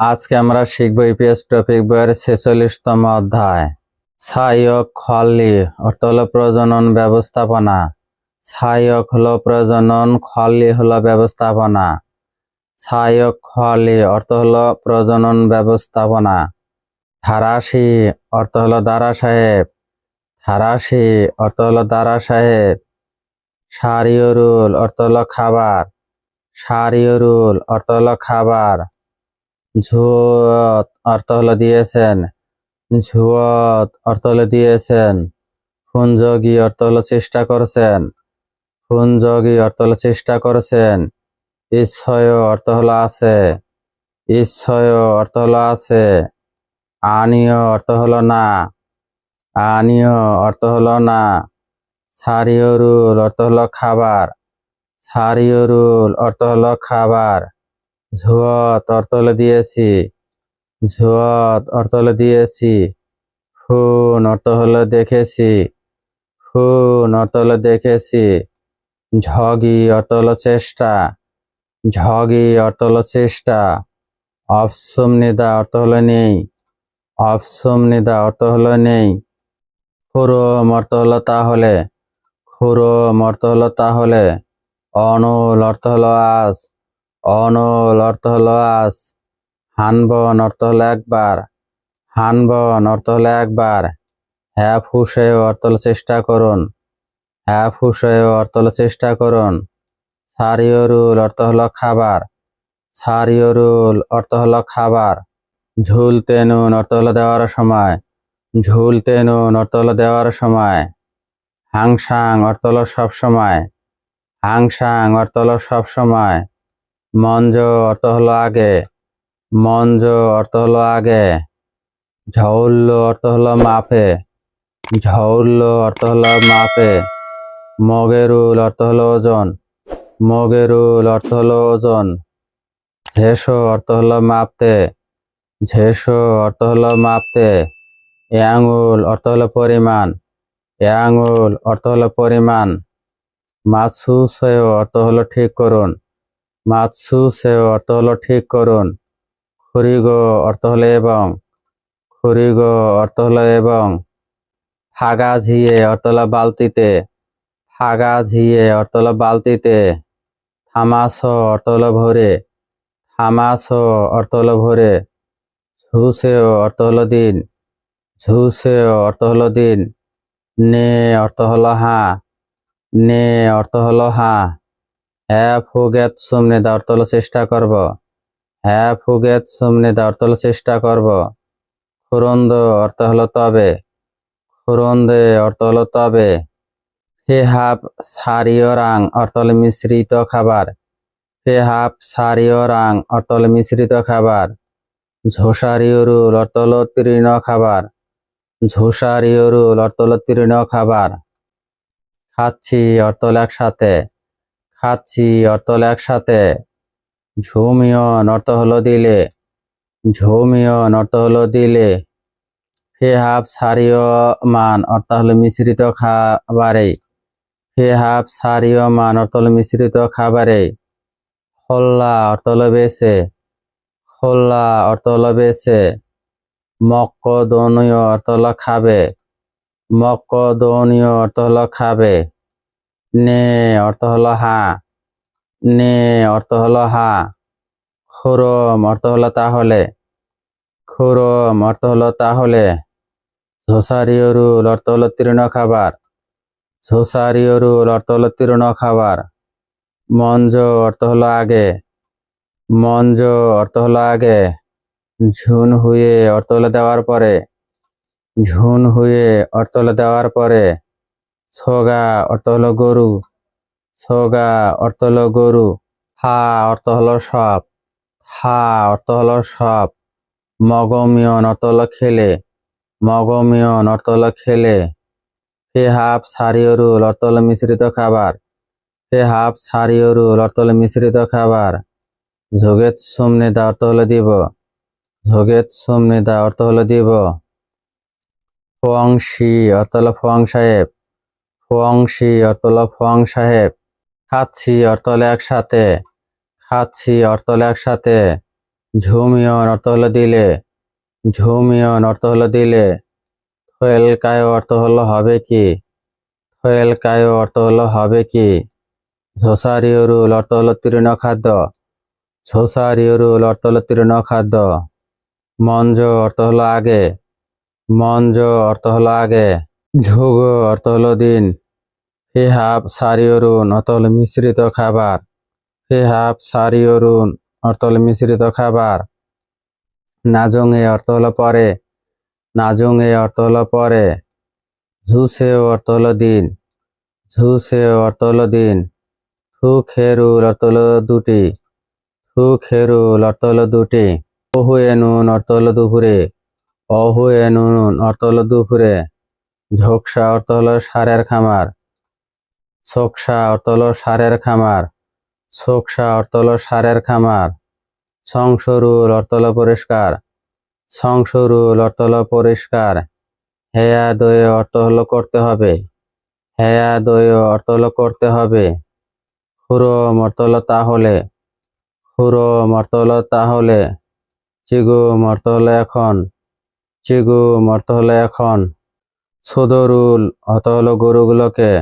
আজকে আমরা শিখব ইপিএস টপিক বইয়ের ছেচল্লিশতম অধ্যায়। ছায়ক খলি, অর্থ হলো প্রজনন ব্যবস্থাপনা। ছায়ক হলো প্রজনন, খলি হলো ব্যবস্থাপনা। ছায়ক খলি, অর্থ হলো প্রজনন ব্যবস্থাপনা। ধারাসি, অর্থ হলো দারা সাহেব ধারাসি, অর্থ হলো দারা সাহেব সারিয়রুল অর্থ হলো খাবার। সারিয়রুল অর্থ হলো খাবার। ঝুয়ত অর্থ হলো দিয়েছেন ঝুয়ত অর্থ হলো দিয়েছেন ফুনযোগী অর্থ হলো চেষ্টা করছেন ফুনযোগী অর্থ হলো চেষ্টা করছেন ইচ্ছয় অর্থ হলো আছে ইচ্ছয় অর্থ হলো আছে আনীয় অর্থ হলো না আনীয় অর্থ হলো না সারিয়রুল অর্থ হলো খাবার সারিয়রুল অর্থ হলো খাবার ঝুয়ত অর্থ হলো দিয়েছি। ঝুয়ত অর্থ হলো দিয়েছি। ফুন অর্থ হলো দেখেছি। ফুন অর্থ দেখেছি। ঝগি অর্থ হলো চেষ্টা। ঝগি অর্থ হলো চেষ্টা। অপসম নিদা অর্থ হলো নেই। অপসম নিদা অর্থ হলো নেই। খুরম অর্থ হলো তাহলে। খুরম অর্থ হলো তাহলে। অনল অর্থ হলো আজ। অনল অর্থ হলো আজ হানবন অর্থ হলো একবার হানবন অর্থ হলো একবার হ্যাঁ ফুসে অর্থ হলো চেষ্টা করুন হ্যাঁ ফুসে অর্থ হলো চেষ্টা করুন সারিয়রুল অর্থ হলো খাবার সারিয়রুল অর্থ হলো খাবার ঝুলতে নুন অর্থ হলো দেওয়ার সময় ঝুলতে নুন অর্থ হলো দেওয়ার সময়, হাংসাং অর্থ হলো সব সময়, হাংসাং অর্থ হলো সব সময় মঞ্জ অর্থ হলো আগে মঞ্জ অর্থ হলো আগে ঝৌল্য অর্থ হলো মাপে ঝৌল্য অর্থ হলো মাপে মগেরুল অর্থ হলো ওজন মগেরুল অর্থ হলো ওজন ঝেসো অর্থ হলো মাপতে ঝেসো অর্থ হলো মাপতে অ্যাঙ্গুল অর্থ হলো পরিমাণ অ্যাঙ্গুল অর্থ হলো পরিমাণ মাছু সেও অর্থ হলো ঠিক করুন মাছু সেও অর্থ হলো ঠিক করুন খুরিগো অর্থ হলো এবং খুরিগো অর্থ হলো এবং ফাগা ঝিয়ে অর্থ হলো বালতিতে ফাগা ঝিয়ে অর্থ হলো বালতিতে থামাস অর্থ হলো ভরে থামাস অর্থ হলো ভরে ঝুসেও অর্থ হলো দিন ঝুসেও অর্থ হলো দিন নে অর্থ হলো হাঁ নে অর্থ হলো হাঁ হ্যাঁ ফুগেত সুমনে দা অর্থ হলো চেষ্টা করব। হ্যাঁ ফুগেত সুমনে দা অর্থ হলো চেষ্টা করব। খুরন্দ অর্থ হলো তবে। খুরন্দে অর্থ হলো তবে। ফেহাব সারিয় রাং অর্থ হলো মিশ্রিত খাবার। ফেহাব সারিয় রাং অর্থ হলো মিশ্রিত খাবার। ঝোসারিয়রুল অর্থ হলো তৃণ খাবার। ঝোসারিয়রুল অর্থ হলো তৃণ খাবার। খাচ্ছি অর্থ হলো একসাথে। খাচ্ছি, অর্থ হলো একসাথে। ঝুমিয়ন অর্থ হলো দিলে। ঝুমিয়ন অর্থ হলো দিলে। ফেহাব সারিয় মান, অর্থ হলো মিশ্রিত খাবারে। ফেহাব সারিয় মান, অর্থ হলো মিশ্রিত খাবারে। খোল্লা, অর্থ হলো বেছে। খোল্লা, অর্থ হলো বেছে। মক্ক দনীয় অর্থ হলো খাবে। মক্ক দনীয় অর্থ হলো খাবে। নে অর্থ হলো হা নে অর্থ হলো হা খুরম অর্থ হলো তাহলে খুরম অর্থ হলো তাহলে ঝোসারিয়রুল অর্থ হলো তৃণ খাবার ঝোসারিয়রুল অর্থ হলো তৃণ খাবার মঞ্জ অর্থ হলো আগে মঞ্জ অর্থ হলো আগে ঝুন হুয়ে অর্থ হলো দেওয়ার পরে ঝুন হুয়ে অর্থ হলো দেওয়ার পরে ছোগা অর্থ হলো গরু ছোগা অর্থ হলো গরু হা অর্থ হলো সব হা অর্থ হলো সব মগমিয়ন অর্থ হলো খেলে মগমিয়ন অর্থ হলো খেলে ফে হাফ সারিয়রুল অর্থ হলো মিশ্রিত খাবার ফে হাফ সারিয়রুল অর্থ হলো মিশ্রিত খাবার যোগেত সুমনিদা অর্থ হলো দিব যোগেত সুমনিদা অর্থ হলো দিব ফোয়াংশি অর্থ হলো ফোয়াং সাহেব ফোয়াংশি অর্থ হলো ফোয়াং সাহেব খাচ্ছি অর্থ হলো একসাথে খাচ্ছি অর্থ হলো একসাথে ঝুমিয়ন অর্থ হলো দিলে ঝুমিয়ন অর্থ হলো দিলে থয়েল কায় অর্থ হলো হবে কি থয়েল কায় অর্থ হলো হবে কি ঝোসারিয়রুল অর্থ হলো তৃণ খাদ্য ঝোসারিয়রুল অর্থ হলো তৃণ খাদ্য মঞ্জ অর্থ হলো আগে মঞ্জ অর্থ হলো আগে ঝুগ অর্থ দিন ফিহাব সারিয়রুন অর্থ হলো মিশ্রিত খাবার হে হাফ সারিয়রুন অর্থ হলো মিশ্রিত খাবার নাজুঙে অর্থ হলো পরে নাজুঙে অর্থ হলো পরে ঝুসে অর্থ হলো দিন ঝুসে অর্থ হলো দিন থু খেরুল অর্থ দুটি থু খেরুল অর্থ দুটি অহুয়ে নুন অর্থ হলো দুপুরে অহুয়ে নুন অর্থ হলো দুপুরে ঝোকসা অর্থ হলো সারের খামার ছোকসা অর্থ হলো সারের খামার ছোকসা অর্থ হলো সারের খামার সংসরুল অর্থ হলো পরিষ্কার সংসরুল অর্থ হলো পরিষ্কার হেয়া দয়ে অর্থ হলো করতে হবে হেয়া দয়ে অর্থ হলো করতে হবে খুরম অর্থ হলো তাহলে খুরম অর্থ হলো তাহলে চিগুম অর্থ হলো এখন চিগুম অর্থ হলো এখন সদরুল অর্থ হলো গরুগুলোকে,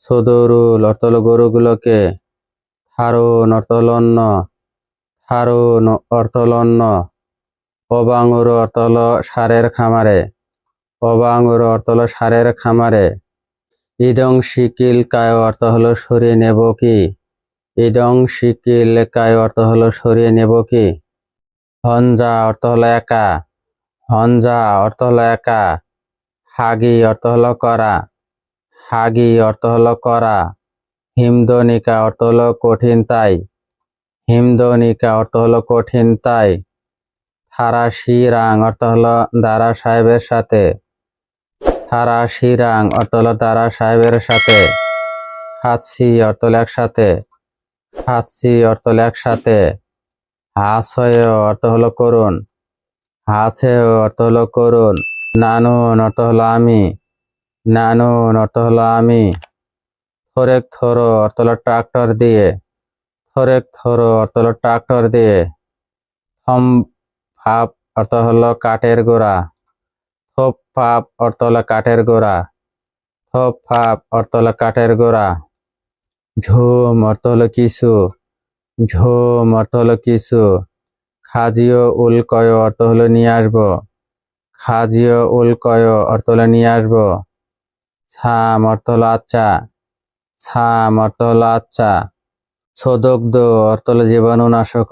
সদরুল অর্থ হলো গরুগুলোকে, থারুন অর্থ হলো অন্ন থারুন অর্থ হলো অন্ন অবাঙ্গুর অর্থ হলো সারের খামারে অবাঙ্গুর অর্থ হলো সারের খামারে, ইদং শিকিল কায় অর্থ হলো সরিয়ে নেব কি? ইদং শিকিল কায় অর্থ হলো সরিয়ে নেব কি? হঞ্জা অর্থ হলো একা, হঞ্জা অর্থ হলো একা হাগি অর্থ হলো করা হাগি অর্থ হলো করা হিমদনিকা অর্থ হলো কঠিন তাই হিমদনিকা অর্থ হলো কঠিন তাই থারাশি শিরাং অর্থ হলো দারা সাহেবের সাথে থারাশি শিরাং অর্থ হলো দারা সাহেবের সাথে হাতসি অর্থ হলো একসাথে হাতসি অর্থ হলো একসাথে হাসয় অর্থ হলো করুন হাসে অর্থ হলো করুন নানুন অর্থ হলো আমি। নানুন অর্থ হলো আমি। থরেক থর অর্থ হলো ট্রাক্টর দিয়ে। থরেক থর অর্থ হলো ট্রাক্টর দিয়ে। থম ফাপ অর্থ হলো কাঠের গোড়া। থোপ ফাপ অর্থ হলো কাঠের গোড়া। থোপ ফাপ অর্থ হলো কাঠের গোড়া। ঝুম, অর্থ হলো কিছু ঝুম, অর্থ হলো কিছু খাজিও উল উলকয়, অর্থ হলো নিয়ে আসব। খাজিও উলকয় অর্থ হলো নিয়ে আসব। ছাম অর্থ হলো আচ্ছা। ছাম অর্থ হলো আচ্ছা। সদক দো অর্থ হলো জীবাণুনাশক।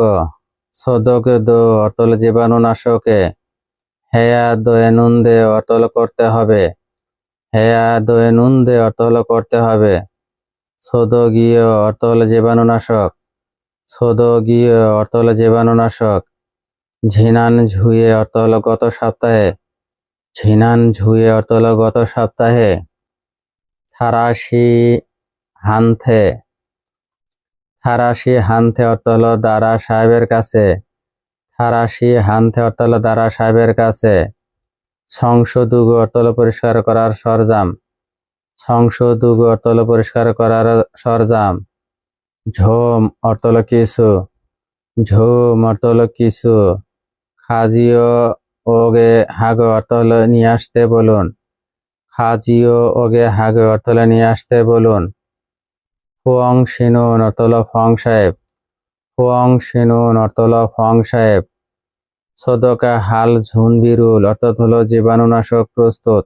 দো অর্থ হলো জীবাণুনাশকে। হেয়া দয়ে নুন দে অর্থ হলো করতে হবে। হেয়া দয়ে নুন দে অর্থ হলো করতে হবে। সদগীয় অর্থ হলো জীবাণুনাশক। সদগীয় অর্থ হলো জীবাণুনাশক। ঝিনান ঝুয়ে অর্থ হলো গত সপ্তাহে, ঝিনান ঝুয়ে অর্থ হলো গত সপ্তাহে থারাশি হানথে থারাশি হানথে অর্থ হলো দারা সাহেবের কাছে থারাশি হানথে অর্থ হলো দারা সাহেবের কাছে সংশোধুগ অর্থ পরিষ্কার করার সরজাম সংশোধুগ অর্থ পরিষ্কার করার সরজাম, ঝোম অর্থ কিছু, ঝোম অর্থ কিছু খাজিও ওগে হাগো অর্থ হলো নিয়ে আসতে বলুন। খাজিও ওগে হাগে অর্থ হলো নিয়ে আসতে বলুন। ফুয়ং শিনুন হলো ফং সাহেব। ফুয়ং শিনুন হলো ফং সাহেব। সদকা হাল ঝুন বিরুল অর্থাৎ হলো জীবাণুনাশক প্রস্তুত।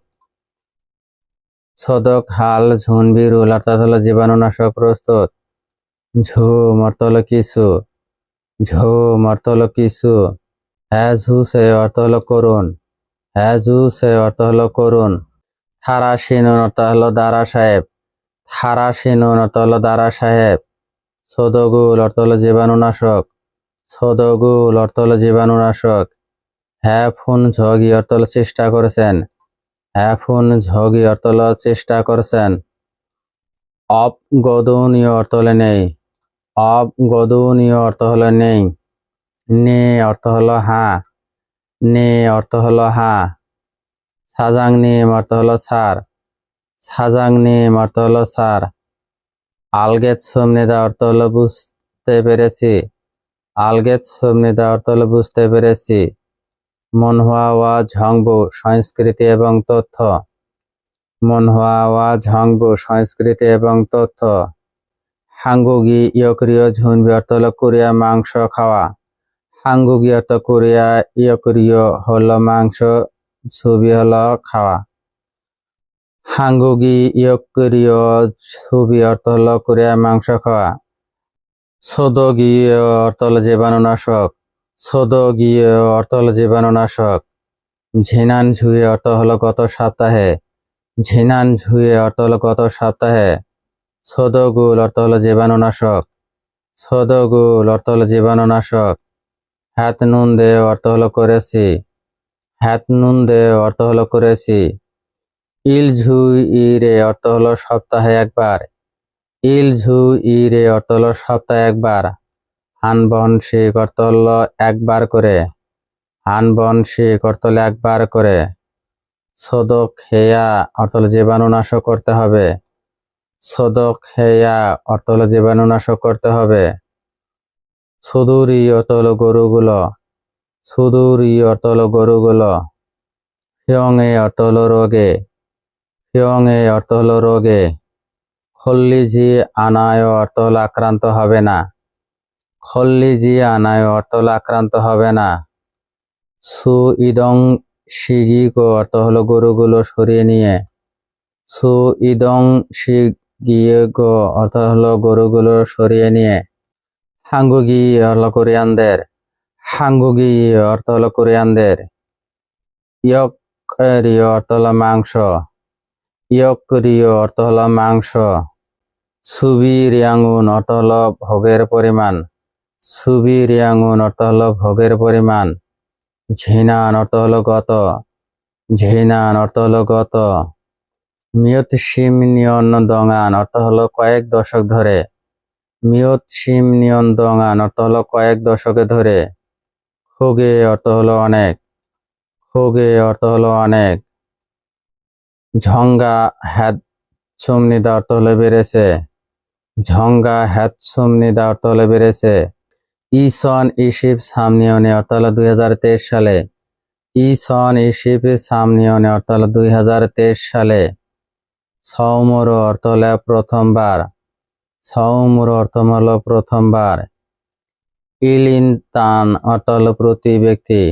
সদক হাল ঝুন বিরুল অর্থাৎ হলো জীবাণুনাশক প্রস্তুত। ঝুম অর্থ হলো কিছু। ঝুম অর্থ হলো কিছু। হ্যাঁ ঝুসে অর্থ হলো করুন হ্যাঁ ঝুসে অর্থ হলো করুন থারা শিনুন অর্থ হলো দারা সাহেব থারা শিনুন অর্থ হলো দারা সাহেব সদগুল অর্থ হলো জীবাণুনাশক সদগুল অর্থ হলো জীবাণুনাশক হ্যাঁ ফোন ঝগি অর্থ হলো চেষ্টা করেছেন হ্যাঁ ফোন ঝগি অর্থ হলো চেষ্টা করেছেন অপ গদনীয় অর্থ হলো নেই অপ গদনীয় অর্থ হলো নেই নে অর্থ হলো হ্যাঁ নে অর্থ হলো হ্যাঁ সাজাং নিম অর্থ হলো সার। সাজাং নিম অর্থ হলো সার। আলগেত সমনেদা অর্থ হলো বুঝতে পেরেছি। আলগেত সুমনিদা অর্থ হলো বুঝতে পেরেছি। মনহুয়া ওয়া ঝংবু, সংস্কৃতি এবং তথ্য। মনহুয়া ওয়া ঝংবু, সংস্কৃতি এবং তথ্য। হাঙ্গুগি, ইয়করিয় ঝুনবি অর্থ হলো কোরিয়া মাংস খাওয়া। হাঙ্গুগি অর্থ কোরিয়া ইয়করিয় হলো মাংস, ছবি হলো খাওয়া। হাঙ্গুগি ইয়করিয় ছবি অর্থ হলো কোরিয়া মাংস খাওয়া। সোদগীয় অর্থ হলো জীবাণুনাশক। সোদগীয় অর্থ হলো জীবাণুনাশক। ঝিনান ঝুয়ে অর্থ হলো গত সপ্তাহে। ঝিনান ঝুয়ে অর্থ হলো গত সপ্তাহে। সোদগুল অর্থ হলো জীবাণুনাশক। সোদগুল অর্থ হলো জীবাণুনাশক। হ্যাত নুন দে অর্থ হলো করেছি। হ্যাত নুন দে অর্থ হলো করেছি। ইল ঝু ই রে অর্থ হলো সপ্তাহে একবার। ইল ঝু ই রে অর্থ হলো সপ্তাহে একবার। হান বন শিখ অর্থ হলো একবার করে। হান বন শিখ অর্থ হলো একবার করে। সদক হেয়া অর্থ হলো জীবাণুনাশক করতে হবে। সদক হেয়া অর্থ হলো জীবাণুনাশক করতে হবে। সুদূরী হলো গরুগুলো, সুদূরী হলো গরুগুলো হিয়ং এ অর্থ হলো রোগে হিয়ং এ অর্থ হলো রোগে, খল্লিজি আনায় অর্থ আক্রান্ত হবে না, খল্লিজি আনায় অর্থ আক্রান্ত হবে না। সু ইদং শিগিকো অর্থ হলো গরুগুলো সরিয়ে নিয়ে সু ইদং শিগিয়েগো অর্থ হলো গরুগুলো সরিয়ে নিয়ে হাঙ্গুগি হলো কোরিয়ানদের, হাঙ্গুগি অর্থ হলো কোরিয়ানদের। ইয়ক রিয় অর্থ হলো মাংস। ইয়ক রিয় অর্থ হলো মাংস। সুবি রিয়াঙ্গুন অর্থ হলো ভোগের পরিমাণ। সুবি রিয়াঙ্গুন অর্থ হলো ভোগের পরিমাণ। ঝিনান অর্থ হলো গত। ঝিনান অর্থ হলো গত। মিয়ত সিম নিয়ন দঙান অর্থ হলো কয়েক দশক ধরে। মিয়ত সিম নিয়ন দঙান অর্থ হলো কয়েক দশকে ধরে। খোগে অর্থ হলো অনেক। খোগে অর্থ হলো অনেক। ঝঙ্গা হ্যাদ সুমনিদা অর্থ হলো বেড়েছে। ঝঙ্গা হ্যাদ সুমনিদা অর্থ হলো বেড়েছে। ইসন ইশিপ সামনিয়নে অর্থ হলো দুই হাজার তেইশ সালে। ইসন ইশিপ সামনিয়নে অর্থ হলো দুই হাজার তেইশ সালে। সৌমর অর্থ হলো প্রথমবার। সৌমর অর্থ হলো প্রথমবার। ইল ইন তান অর্থ হলো প্রতি ব্যক্তি।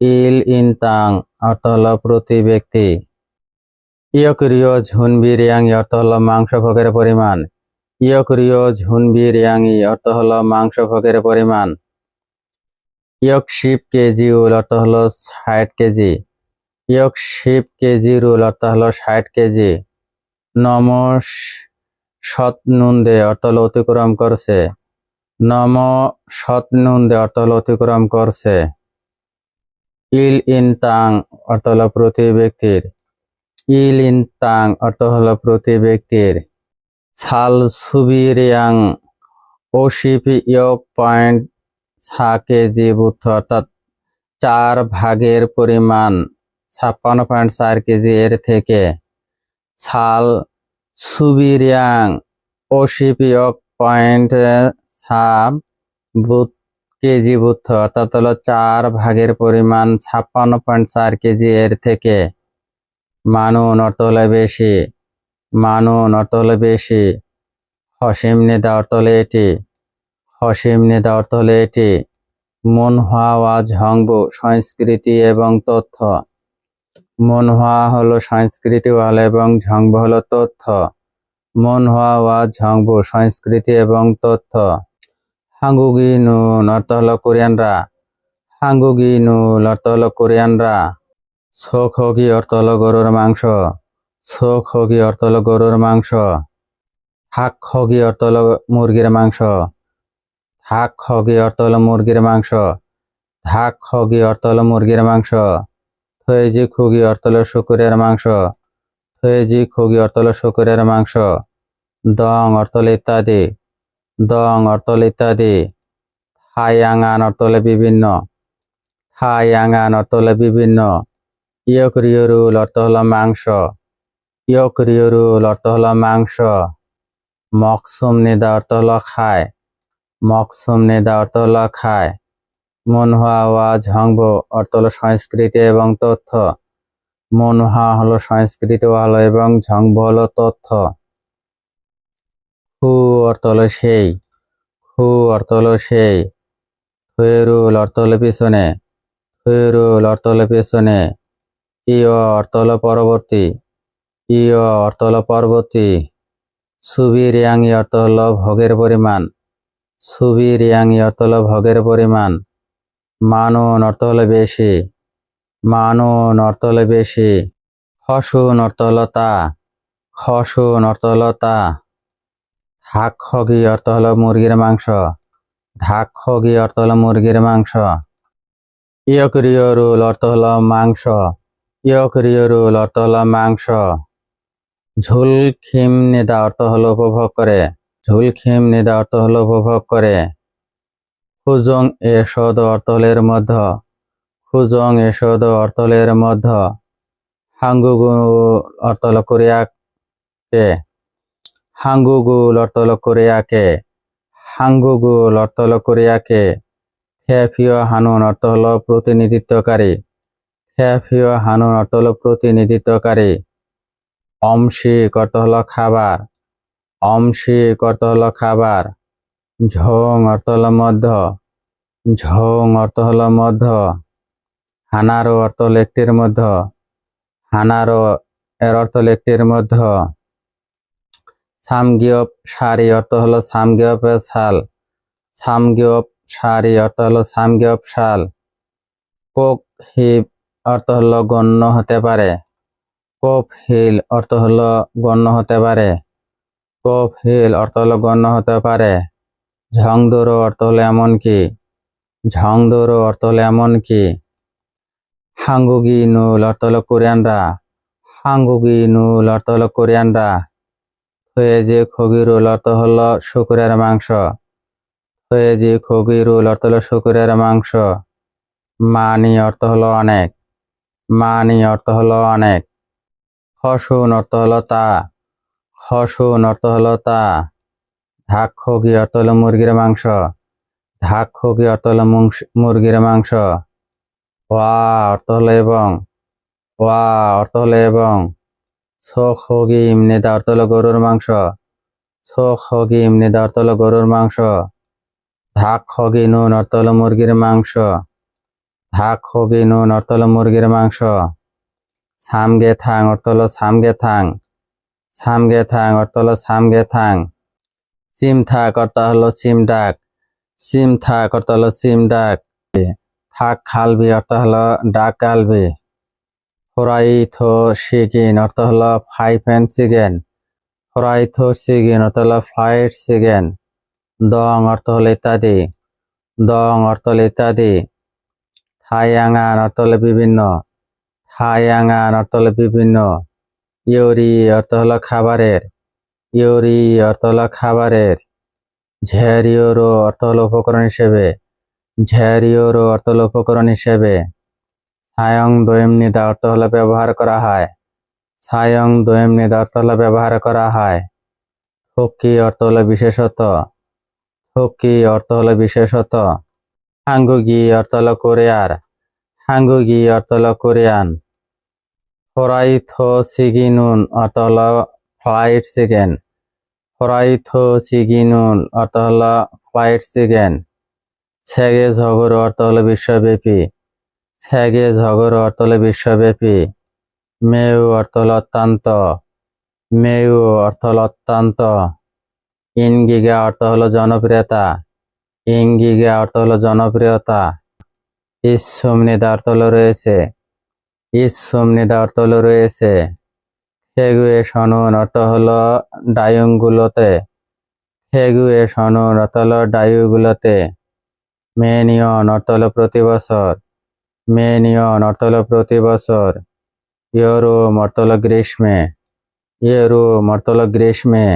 ইল ইন তাং অর্থ হলো প্রতি ব্যক্তি। ইয়ক ইয়করিয় ঝুনবি রিয়াংই অর্থ হলো মাংস ভোগের পরিমাণ। ইয়ক ইয়করিয় ঝুনবি রিয়াংই অর্থ হলো মাংস ভোগের পরিমাণ। ইয়ক শিপ কেজি উল অর্থ হলো ষাট কেজি। ইয়ক শিপ কেজি রুল অর্থ হলো ষাট কেজি। নম সৎ নুন্দে অর্থ হলো অতিক্রম করছে। নম সৎ নুন্দে অর্থ হলো অতিক্রম করছে। ইল ইন তাং অর্থ হলো প্রতি ব্যক্তির। ইল ইন তাং অর্থ হলো প্রতি ব্যক্তির। সাল সুবিরিয়াং ওশিপি ইয়ক পয়েন্ট ছা কেজি বুথ অর্থাৎ চার ভাগের পরিমাণ ছাপ্পান্ন পয়েন্ট চার কেজি এর থেকে। সাল সুবিরিয়াং ওশিপি ইয়ক পয়েন্ট ছা বুথ কেজি বুথ, অর্থাৎ হলো চার ভাগের পরিমাণ ছাপ্পান্ন পয়েন্ট চার কেজি এর থেকে। মানুন অর্থ হলো বেশি। মানুন অর্থ হলো বেশি। হসিম নেদা অর্থ হলো এটি। হসিম নেদা অর্থ হলো এটি। মনহা ওয়া ঝংবু, সংস্কৃতি এবং তথ্য। মনহা হলো সংস্কৃতি ওয়াল এবং ঝংবু হলো তথ্য। মনহা ওয়া ঝংবু সংস্কৃতি এবং তথ্য। হাঙ্গুগি নুন অর্থ হলো কোরিয়ানরা। হাঙ্গুগি নুল অর্থ হলো কোরিয়ানরা। শোক হগি অর্থ হলো গরুর মাংস। শোক হগি অর্থ হলো গরুর মাংস। থাক হগি অর্থ হলো মুরগির মাংস। থাক হগি অর্থ হলো মুরগির মাংস। থাক হগি অর্থ হলো মুরগির মাংস। থয়েজি খুগি অর্তল শুকুরের মাংস থয়েজি খুগি অর্তল শুকুরের মাংস, দং অর্তল ইত্যাদি, দং অর্তল ইত্যাদি থাইয়াঙান অর্থ হলো বিভিন্ন থাইয়াঙান অর্থ হলো বিভিন্ন ইয়করিয়রুল অর্থ হলো মাংস ইয়করিয়রুল অর্থ হলো মাংস, মকসুম নিদা অর্থ হলো খায়, মকসুম নিদা অর্থ হলো খায়। মনহুয়া ওয়া ঝংব অর্থ হলো সংস্কৃতি এবং তথ্য। মনহা হলো সংস্কৃতি হলো এবং ঝংব হলো তথ্য। হু অর্থ হলো সেই। হু অর্থ হলো সেই। থুয়েরুল অর্থ হলো পিছনে। থুয়েরুল অর্থ হলো পিছনে। ইয় অর্থ হলো পরবর্তী। ইয় অর্থ হলো পরবর্তী। সুবির ইয়াংই অর্থ হলো ভোগের পরিমাণ। সুবির ইয়াংই অর্থ হলো ভোগের পরিমাণ। মানুন অর্থ হলো বেশি মানুন অর্থ হলো বেশি খসুন অর্থ হলো তা খসুন অর্থ হলো তা ধাক খগি অর্থ হলো মুরগির মাংস, ধাক খগি অর্থ হলো মুরগির মাংস। ইয়করিয়রুল অর্থ হলো মাংস ইয়করিয়রুল অর্থ হলো মাংস। ঝুল খিম নিদা অর্থ হলো উপভোগ করে, ঝুল খিম নিদা অর্থ হলো উপভোগ করে। খুজং এ সদ অর্থ হলো এর মধ্য। খুজং এ সদ অর্থ হলো এর মধ্য। হাঙ্গুগু অর্থ হলো কোরিয়াকে হাঙ্গুগুল অর্থ হলো কোরিয়াকে হাঙ্গুগুল অর্থ হলো কোরিয়াকে ফিও হানুন অর্থ হলো প্রতিনিধিত্বকারী। ফিও হানুন অর্থ হলো প্রতিনিধিত্বকারী। অমশিক অর্থ হলো খাবার। অমশিক অর্থ হলো খাবার। ঝোং অর্থ হলো মধ্য। ঝোং অর্থ হলো মধ্য। হানারো অর্থ হলো একটির মধ্য। হানারো এর অর্থ হলো একটির মধ্য। সামগিয়প সারি অর্থ হলো সামগিয়পের ছাল সামগিয়প সারি অর্থ হলো সামগিয়প শাল কোক হিপ অর্থ হলো গণ্য হতে পারে। কোপ হিল অর্থ হলো গণ্য হতে পারে। কোপ হিল অর্থ হলো গণ্য হতে পারে। ঝংদোরো অর্থ হলো এমন কি ঝংদোরো অর্থ হলো এমন কি হাঙ্গুগি নুল অর্থ হলো কোরিয়ানরা হাঙ্গুগি নুল অর্থ হলো কোরিয়ানরা হয়েজি খগিরুল অর্থ হলো শুকুরের মাংস হয়েজি খগিরুল অর্থ হলো শুকুরের মাংস মানি অর্থ হলো অনেক মানি অর্থ হলো অনেক খসুন অর্থ হলো তা খসুন অর্থ হলো তা অর্থ হলো মুরগির মাংস অর্থ মুংস- মুরগির মাংস ওয়া অর্থ এবং ওয়া অর্থ এবং সখগি ইমনিদা অর্থ হলো গরুর মাংস সখগি ইমনিদা অর্থ হলো গরুর মাংস ঢাক খগি নুন অর্থ হলো মুরগির মাংস ঢাক খগি নুন অর্থ হলো মুরগির মাংস সামগে থাং অর্থ হলো সামগে থাং সামগে থাং অর্থ হলো সামগে থাং চিম থাক অর্থ হলো চিম ডাক চিম থাক অর্থ হলো চিম ডাক থাক খালবি অর্থ হলো ডাক কালবি ফরাইথো সিগিন অর্থ হলো ফাইভ অ্যান্ড চিকেন ফরাইথো সিগিন অর্থ হলো ফ্লাইট চিকেন দং অর্থ হলো ইত্যাদি দং অর্থ হলো ইত্যাদি থাইয়াঙান অর্থ হলো বিভিন্ন থাইয়াঙান অর্থ হলো বিভিন্ন ইউরি অর্থ হলো খাবারের ইউরি অর্থ হলো খাবারের ঝেরিওরো অর্থ হলো উপকরণ হিসেবে, ঝেরিওরো অর্থ হলো উপকরণ হিসেবে সায়ং দোয়েম নিদা অর্থ হলো ব্যবহার করা হয়। সায়ং দোয়েম নিদা অর্থ হলো ব্যবহার করা হয়। থকি অর্থ হলো বিশেষত থকি অর্থ হলো বিশেষত হাঙ্গুগি অর্থ হলো কোরিয়ার। হাঙ্গুগি অর্থ হলো কোরিয়ান ফরাইথো সিগিনুন অর্থ হলো ফ্লাইট চিকেন। ফরাইথো সিগিনুন অর্থ হলো ফ্লাইট চিকেন। ছেগে ঝগড় অর্থ হলো বিশ্বব্যাপী। ছেগে ঝগড় অর্থ হলো বিশ্বব্যাপী। মেউ অর্থ হলো অত্যন্ত। মেউ অর্থ হলো অত্যন্ত। ইনগিগা অর্থ হলো জনপ্রিয়তা। ইঙ্গিগা অর্থ হলো জনপ্রিয়তা। ইসমনিদা অর্থ হলো রয়েছে। ইসমনিদা অর্থ হলো রয়েছে। হেগুয়ে সনুন অর্থ হলো ডায়ুগুলোতে হেগুয়ে সনুন অর্থ হলো ডায়ুগুলোতে মেনিয়ন অর্থ হলো প্রতি বছর মেনিয়ন অর্থ হলো প্রতি বছর ইয়রুম অর্থ হলো গ্রীষ্মে ইয়রুম অর্থ হলো গ্রীষ্মে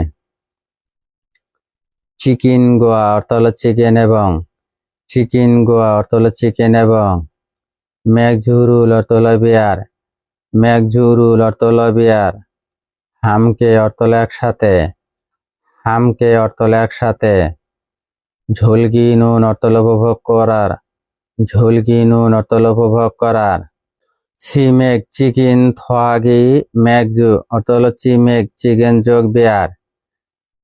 চিকেন গোয়া অর্থ হলো চিকেন এবং চিকেন গোয়া অর্থ হলো চিকেন এবং ম্যাকঝুরুল অর্থ হলো বিয়ার ম্যাকঝুরুল অর্থ হলো বিয়ার হামকে অর্থ হলো একসাথে। হামকে অর্থ হলো একসাথে। ঝুলকি নুন অর্থ হলো উপভোগ করার। ঝুলকি নুন অর্থ হলো উপভোগ করার। চিমেক, চিকেন থাগি ম্যাকজু অর্থ হলো চিমেক, চিকেন যোগ বেয়ার।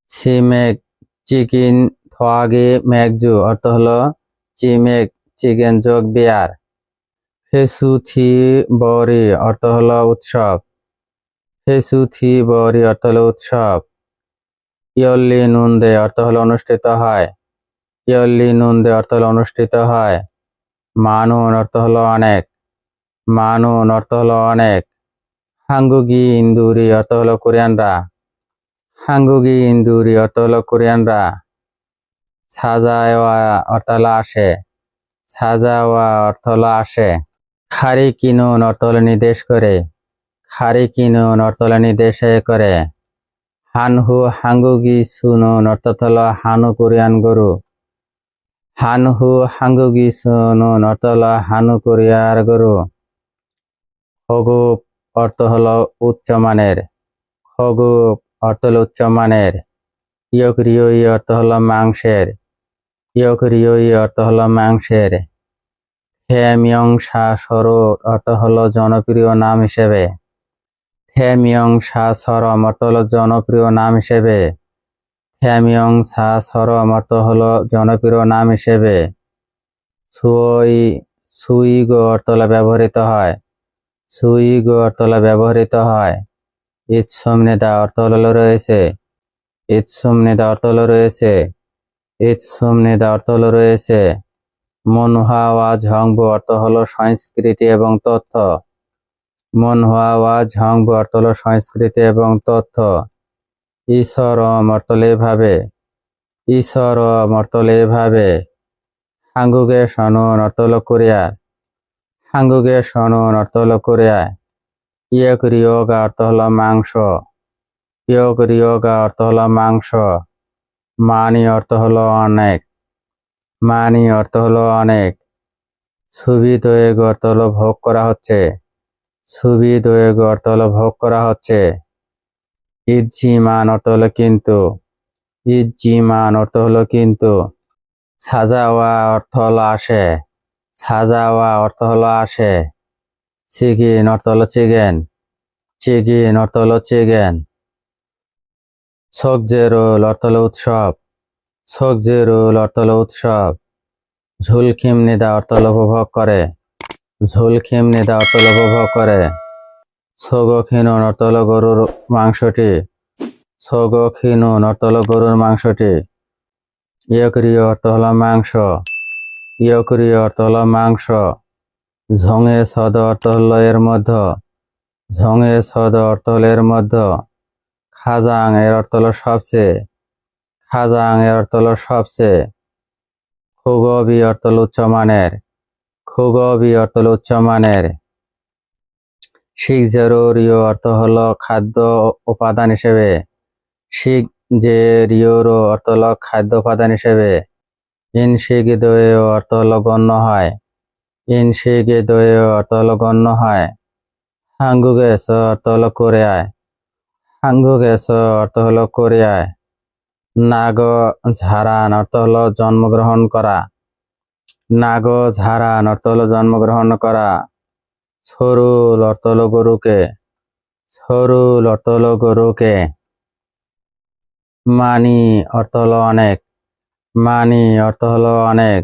চিমেক, চিকেন থাগি ম্যাকজু অর্থ হলো চিমেক, চিকেন যোগ বেয়ার। ফেসুথি বরি অর্থ হলো উৎসব। ফেসুথি বরি অর্থ হলো উৎসব ইয়ল্লি নুন্দে অর্থ হলো অনুষ্ঠিত হয় ইয়ল্লি নুন্দে অর্থ হলো অনুষ্ঠিত হয় মানুন অর্থ হলো অনেক মানুন অর্থ হলো অনেক হাঙ্গুগি ইন্দুরি অর্থ হলো কোরিয়ানরা হাঙ্গুগি ইন্দুরি অর্থ হলো কোরিয়ানরা সাজাওয়া অর্থ হলো আসে সাজাওয়া অর্থ হলো আসে খারি কিনুন অর্থ হলো নির্দেশ করে খারি কিনুন অর্থ হলো নির্দেশ করে। হানহু হাঙ্গুগি সুনুন অর্থাৎ হলো হানু কোরিয়ান গরু। হানহু হাঙ্গুগি সুনুন অর্থ হলো হানু কোরিয়ার গরু। খগুপ অর্থ হলো উচ্চমানের খগুপ অর্থ হলো উচ্চমানের ইয়করিয়ই অর্থ হল মাংসের। ইয়করিয়ই অর্থ হল মাংসের। হেমিয়ং সা সরো অর্থ হল জনপ্রিয় নাম হিসেবে। হেমিয়ং সা সর অর্থ হলো জনপ্রিয় নাম হিসেবে। হেমিয়ং সা সরম অর্থ হলো জনপ্রিয় নাম হিসেবে। সুই সুইগ অর্থ হলো ব্যবহৃত হয়। সুই হলো ব্যবহৃত হয়। ইৎসমনেদা অর্থ হলো রয়েছে। ইৎসমনেদা অর্থ হলো রয়েছে। ইৎসমনেদা অর্থ হলো রয়েছে। মনহাওয়া ঝংবু অর্থ হলো সংস্কৃতি এবং তথ্য। মনহাওয়া ঝংবু অর্থ হলো সংস্কৃতি এবং তথ্য। ঈশ্বর হলো এভাবে। ঈশ্বরম অর্থ হলো এভাবে। হাঙ্গুগে সনুন অর্থ হলো কোরিয়ার হাঙ্গুগে সনুন অর্থ হলো কোরিয়ায় ইয়ক রিয়োগা অর্থ হল মাংস। ইয়ক রিয়োগা অর্থ হল মাংস। মানি অর্থ হলো অনেক। মানি অর্থ হলো অনেক। সুবিধ অর্থ হল ভোগ করা হচ্ছে। সুবি দোয়েগ অর্থ হলো ভোগ করা হচ্ছে ইজ্জিমান অর্থ হলো কিন্তু ইজ্জিমান অর্থ হলো কিন্তু সাজাওয়া অর্থ হলো আসে সাজাওয়া অর্থ হলো আসে চিকেন অর্থ হলো চিকেন চিকেন অর্থ হলো চিকেন সকজেরোল অর্থ হলো উৎসব সকজেরোল অর্থ হলো উৎসব ঝুলখিম নিদা অর্থ হলো উপভোগ করে ঝুলখিম নিদা হলো উপভোগ করে। অর্থ হলো গরুর মাংসটি। অর্থ হলো গরুর মাংসটি। ইয়করিয় অর্থ হলো মাংস। ইয়করিয় অর্থ হলো মাংস। ঝঙে সদ অর্থ হলো এর মধ্য। ঝঙে সদ অর্থ হলো এর মধ্য। খাজাং এর অর্থ হলো সবচেয়ে। খাজাং এর অর্থ হলো সবচেয়ে। খুগবি অর্থ হলো উচ্চমানের খুগবি অর্থ হলো উচ্চমানের শিখ জরুরীয় অর্থ হলো খাদ্য উপাদান হিসেবে। শিখ যে রিওরো অর্থ হলো খাদ্য উপাদান হিসেবে। ইনশিগ দয়ে অর্থ হলো গণ্য হয়। ইন শিখ দয়ে অর্থ হলো গণ্য হয়। হাঙ্গুগেস অর্থ হলো কোরিয়ায়। হাঙ্গুগেস অর্থ হলো কোরিয়ায়। নাগ ঝারান অর্থ হলো জন্মগ্রহণ করা। নাগ ঝারান অর্থ হলো জন্মগ্রহণ করা। সরুল অর্থ হলো গরুকে সরুল অর্থ হলো গরুকে। মানি অর্থ হলো অনেক, মানি অর্থ হলো অনেক।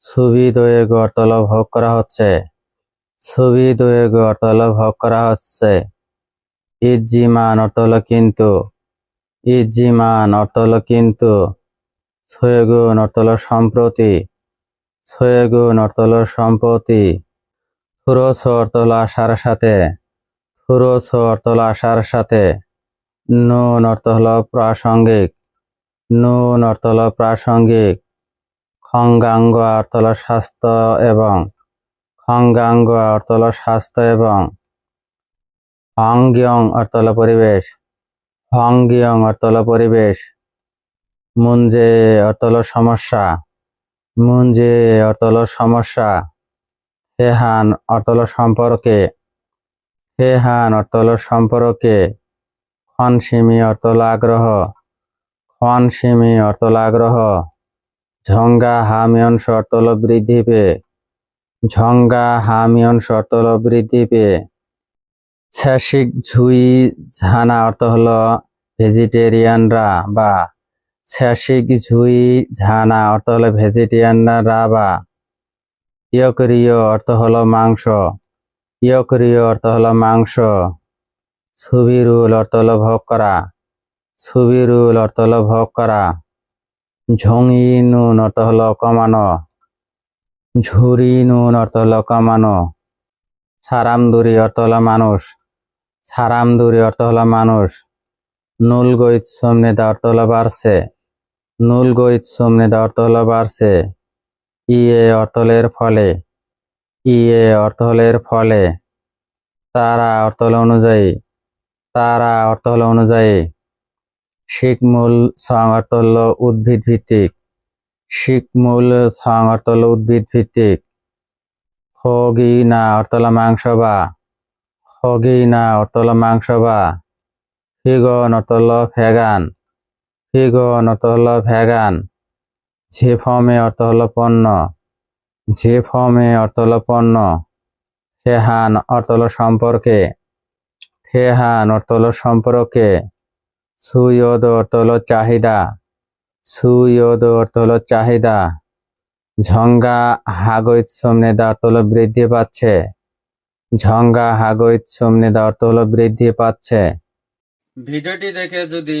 ছবি দয়েগ অর্থ হলো ভোগ করা হচ্ছে, ছবি দয়েগ অর্থ হলো ভোগ করা হচ্ছে। ইজ্জিমান অর্থ হলো কিন্তু, ইজ্জিমান অর্থ হলো কিন্তু, ছয়গুণ অর্থ হলো সম্প্রতি। ছয়গুণ অর্থ হলো সম্পত্তি। থুরস অর্থ হলো আশার সাথে। থুরস অর্থ হলো আশার সাথে। নুন অর্থ হলো প্রাসঙ্গিক। নুন অর্থ হলো প্রাসঙ্গিক। খঙ্গাঙ্গ অর্থ হলো স্বাস্থ্য এবং খঙ্গাঙ্গ অর্থ হলো স্বাস্থ্য এবং হংগিয়ং অর্থ হলো পরিবেশ। হংগিয়ং অর্থ হলো পরিবেশ। মুঞ্জে অর্থ হলো সমস্যা। মুঞ্জে অর্থ হলো সমস্যা হেহান অর্থ হলো সম্পর্কে হেহান অর্থ হলো সম্পর্কে খনসিমি অর্থ হলো আগ্রহ খনসিমি অর্থ হলো আগ্রহ, ঝঙ্গা হামিয়ন শর্ত হলো বৃদ্ধি পেয়ে ঝঙ্গা হামিয়ন শর্ত হলো বৃদ্ধি পেয়ে ছ্যাসিক ঝুই ঝানা অর্থ হলো ভেজিটেরিয়ানরা বা ছ্যাসিক ঝুই ঝানা অর্থ হলো ভেজিটেরিয়ানরা বা ইয়করিয় অর্থ হলো মাংস ইয়করিয় অর্থ হলো মাংস সুবিরুল অর্থ হলো ভোগ করা সুবিরুল অর্থ হলো ভোগ করা ঝঙি নুন অর্থ হলো কমানো ঝুরি নুন অর্থ হলো কমানো সারামদুরি অর্থ হলো মানুষ সারামদুরি অর্থ হলো মানুষ নুল গৈত সমনেদা অর্থ হলো বাড়ছে নুল গৈত সমনেদা অর্থ বাড়ছে ই এ অর্থলের ফলে ই এ এর ফলে তারা অর্থ হলো অনুযায়ী তারা অর্থ হলো অনুযায়ী শিকমূল সং অর্থ হলো উদ্ভিদ ভিত্তিক শিকমূল সং উদ্ভিদ ভিত্তিক হগিনা অর্থ হলো মাংস বা হগিনা অর্থ হলো মাংস বা ফিগন অর্থ হলো ভেগান অর্থ হলো ভেগান ঝেফমে অর্থ হলো পণ্য। ঝেফমে অর্থ হলো পণ্য। থেহান অর্থ হলো সম্পর্কে। থেহান অর্থ হলো সম্পর্কে। সুয়োদ অর্থ হলো চাহিদা। সুয়োদ অর্থ হলো চাহিদা। ঝঙ্গা হাগৈত সমনেদা অর্থ হলো বৃদ্ধি পাচ্ছে। ঝঙ্গা হাগৈত সমনেদা অর্থ হলো বৃদ্ধি পাচ্ছে। ভিডিওটি দেখে যদি